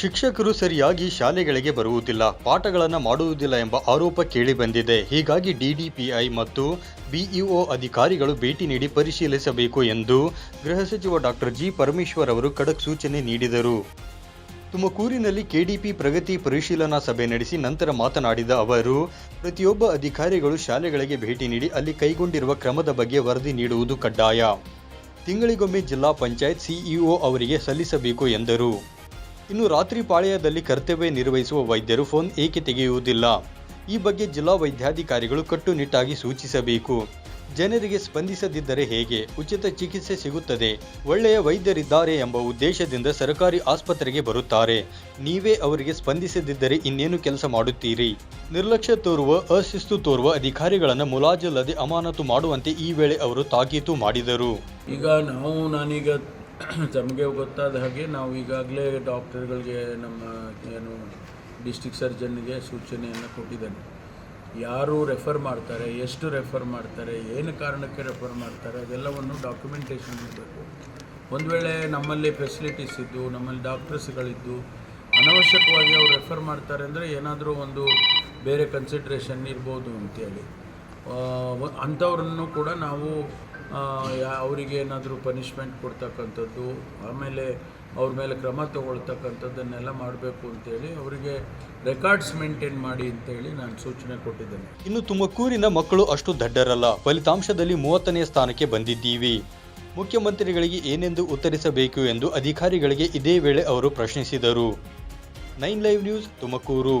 ಶಿಕ್ಷಕರು ಸರಿಯಾಗಿ ಶಾಲೆಗಳಿಗೆ ಬರುವುದಿಲ್ಲ, ಪಾಠಗಳನ್ನು ಮಾಡುವುದಿಲ್ಲ ಎಂಬ ಆರೋಪ ಕೇಳಿಬಂದಿದೆ ಹೀಗಾಗಿ ಡಿಡಿಪಿಐ ಮತ್ತು ಬಿಇಒ ಅಧಿಕಾರಿಗಳು ಭೇಟಿ ನೀಡಿ ಪರಿಶೀಲಿಸಬೇಕು ಎಂದು ಗೃಹ ಸಚಿವ ಡಾಕ್ಟರ್ ಜಿ. ಪರಮೇಶ್ವರ್ ಅವರು ಖಡಕ್ ಸೂಚನೆ ನೀಡಿದರು. ತುಮಕೂರಿನಲ್ಲಿ ಕೆಡಿಪಿ ಪ್ರಗತಿ ಪರಿಶೀಲನಾ ಸಭೆ ನಡೆಸಿ ನಂತರ ಮಾತನಾಡಿದ ಅವರು, ಪ್ರತಿಯೊಬ್ಬ ಅಧಿಕಾರಿಗಳು ಶಾಲೆಗಳಿಗೆ ಭೇಟಿ ನೀಡಿ ಅಲ್ಲಿ ಕೈಗೊಂಡಿರುವ ಕ್ರಮದ ಬಗ್ಗೆ ವರದಿ ನೀಡುವುದು ಕಡ್ಡಾಯ. ತಿಂಗಳಿಗೊಮ್ಮೆ ಜಿಲ್ಲಾ ಪಂಚಾಯತ್ ಸಿಇಒ ಅವರಿಗೆ ಸಲ್ಲಿಸಬೇಕು ಎಂದರು. ಇನ್ನು ರಾತ್ರಿ ಪಾಳ್ಯದಲ್ಲಿ ಕರ್ತವ್ಯ ನಿರ್ವಹಿಸುವ ವೈದ್ಯರು ಫೋನ್ ಏಕೆ ತೆಗೆಯುವುದಿಲ್ಲ? ಈ ಬಗ್ಗೆ ಜಿಲ್ಲಾ ವೈದ್ಯಾಧಿಕಾರಿಗಳು ಕಟ್ಟುನಿಟ್ಟಾಗಿ ಸೂಚಿಸಬೇಕು. ಜನರಿಗೆ ಸ್ಪಂದಿಸದಿದ್ದರೆ ಹೇಗೆ? ಉಚಿತ ಚಿಕಿತ್ಸೆ ಸಿಗುತ್ತದೆ. ಒಳ್ಳೆಯ ವೈದ್ಯರಿದ್ದಾರೆ ಎಂಬ ಉದ್ದೇಶದಿಂದ ಸರ್ಕಾರಿ ಆಸ್ಪತ್ರೆಗೆ ಬರುತ್ತಾರೆ. ನೀವೇ ಅವರಿಗೆ ಸ್ಪಂದಿಸದಿದ್ದರೆ ಇನ್ನೇನು ಕೆಲಸ ಮಾಡುತ್ತೀರಿ? ನಿರ್ಲಕ್ಷ್ಯ ತೋರುವ, ಅಶಿಸ್ತು ತೋರುವ ಅಧಿಕಾರಿಗಳನ್ನು ಮುಲಾಜಿಲ್ಲದೆ ಅಮಾನತು ಮಾಡುವಂತೆ ಈ ವೇಳೆ ಅವರು ತಾಕೀತು ಮಾಡಿದರು. ಈಗ ನಾವು ನಾನೀಗ ತಮಗೆ ಗೊತ್ತಾದ ಹಾಗೆ ನಾವು ಈಗಾಗಲೇ ಡಾಕ್ಟರ್ಗಳಿಗೆ ನಮ್ಮ ಏನು ಡಿಸ್ಟಿಕ್ ಸರ್ಜನ್ಗೆ ಸೂಚನೆಯನ್ನು ಕೊಟ್ಟಿದ್ದೇನೆ. ಯಾರು ರೆಫರ್ ಮಾಡ್ತಾರೆ, ಎಷ್ಟು ರೆಫರ್ ಮಾಡ್ತಾರೆ, ಏನು ಕಾರಣಕ್ಕೆ ರೆಫರ್ ಮಾಡ್ತಾರೆ, ಅದೆಲ್ಲವನ್ನು ಡಾಕ್ಯುಮೆಂಟೇಷನ್ ಮಾಡಬೇಕು ಒಂದು ವೇಳೆ ನಮ್ಮಲ್ಲಿ ಫೆಸಿಲಿಟೀಸ್ ಇದ್ದು, ನಮ್ಮಲ್ಲಿ ಡಾಕ್ಟರ್ಸ್ಗಳಿದ್ದು ಅನವಶ್ಯಕವಾಗಿ ಅವ್ರು ರೆಫರ್ ಮಾಡ್ತಾರೆ ಅಂದರೆ ಏನಾದರೂ ಒಂದು ಬೇರೆ ಕನ್ಸಿಡ್ರೇಷನ್ ಇರ್ಬೋದು ಅಂತೇಳಿ. ಅಂಥವ್ರನ್ನು ಕೂಡ ನಾವು ಅವರಿಗೆ ಏನಾದರೂ ಪನಿಷ್ಮೆಂಟ್ ಕೊಡ್ತಕ್ಕಂಥದ್ದು, ಆಮೇಲೆ ಅವ್ರ ಮೇಲೆ ಕ್ರಮ ತಗೊಳ್ತಕ್ಕಂಥದ್ದನ್ನೆಲ್ಲ ಮಾಡಬೇಕು ಅಂತೇಳಿ ಅವರಿಗೆ ರೆಕಾರ್ಡ್ಸ್ ಮೇಂಟೈನ್ ಮಾಡಿ ಅಂತೇಳಿ ನಾನು ಸೂಚನೆ ಕೊಟ್ಟಿದ್ದೇನೆ. ಇನ್ನು ತುಮಕೂರಿನ ಮಕ್ಕಳು ಅಷ್ಟು ದಡ್ಡರಲ್ಲ. ಫಲಿತಾಂಶದಲ್ಲಿ ಮೂವತ್ತನೇ ಸ್ಥಾನಕ್ಕೆ ಬಂದಿದ್ದೀವಿ. ಮುಖ್ಯಮಂತ್ರಿಗಳಿಗೆ ಏನೆಂದು ಉತ್ತರಿಸಬೇಕು ಎಂದು ಅಧಿಕಾರಿಗಳಿಗೆ ಇದೇ ವೇಳೆ ಅವರು ಪ್ರಶ್ನಿಸಿದರು. Nine live news Tumakuru.